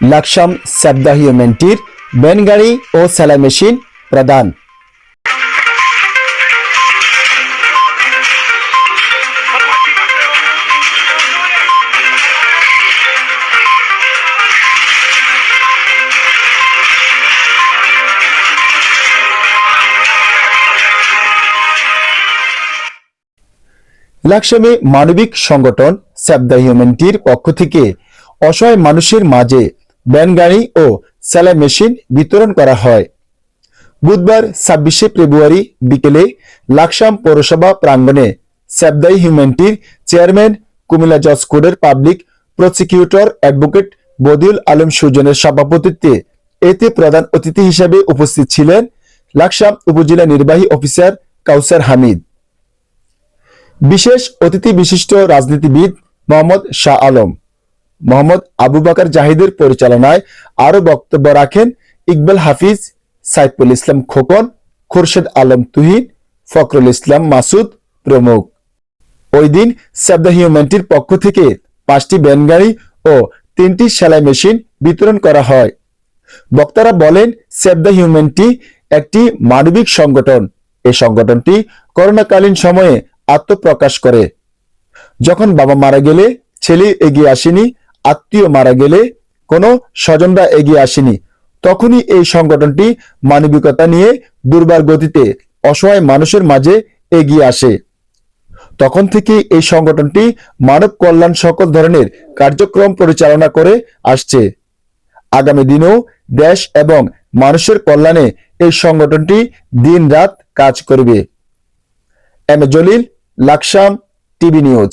লাকসাম স্যাবদা হিউম্যানটির ব্যানগাড়ি ও সেলাই মেশিন প্রদান। লাকসামে মানবিক সংগঠন সেভ দ্য হিউম্যানটির পক্ষ থেকে অসহায় মানুষের মাঝে ব্যানগাড়ি ও সেলাই মেশিন বিতরণ করা হয়। বুধবার ছাব্বিশে ফেব্রুয়ারি বিকেলে লাকসাম পৌরসভা প্রাঙ্গণে স্যাবদাই হিউম্যানটির চেয়ারম্যান কুমিল্লা জজ কোডের public prosecutor advocate Badiul Alam সুজনের সভাপতিত্বে এতে প্রধান অতিথি হিসেবে উপস্থিত ছিলেন লাকসাম উপজেলা নির্বাহী অফিসার কাউসার হামিদ। বিশেষ অতিথি বিশিষ্ট রাজনীতিবিদ মোহাম্মদ শাহ আলম। মোহাম্মদ আবু বাকার জাহিদের পরিচালনায় আরও বক্তব্য রাখেন ইকবাল হাফিজ, সাইফুল ইসলাম খোকন, খোরশেদ আলম তুহিন, ফখরুল ইসলাম মাসুদ প্রমুখ। ওই দিন সেভ দ্য হিউম্যানটির পক্ষ থেকে পাঁচটি ব্যানগাড়ি ও তিনটি সেলাই মেশিন বিতরণ করা হয়। বক্তারা বলেন, সেভ দ্য হিউম্যানটি একটি মানবিক সংগঠন। এই সংগঠনটি করোনাকালীন সময়ে আত্মপ্রকাশ করে। যখন বাবা মারা গেলে, ছেলে এগিয়ে আসেনি আত্মীয় মারা গেলে কোনো স্বজনরা এগিয়ে আসেনি। তখনই এই সংগঠনটি মানবিকতা নিয়ে দুর্বার গতিতে অসহায় মানুষের মাঝে এগিয়ে আসে। তখন থেকে এই সংগঠনটি মানব কল্যাণ সকল ধরনের কার্যক্রম পরিচালনা করে আসছে। আগামী দিনেও দেশ এবং মানুষের কল্যাণে এই সংগঠনটি দিন রাত কাজ করবে। M Jalil, Laksam, TV news.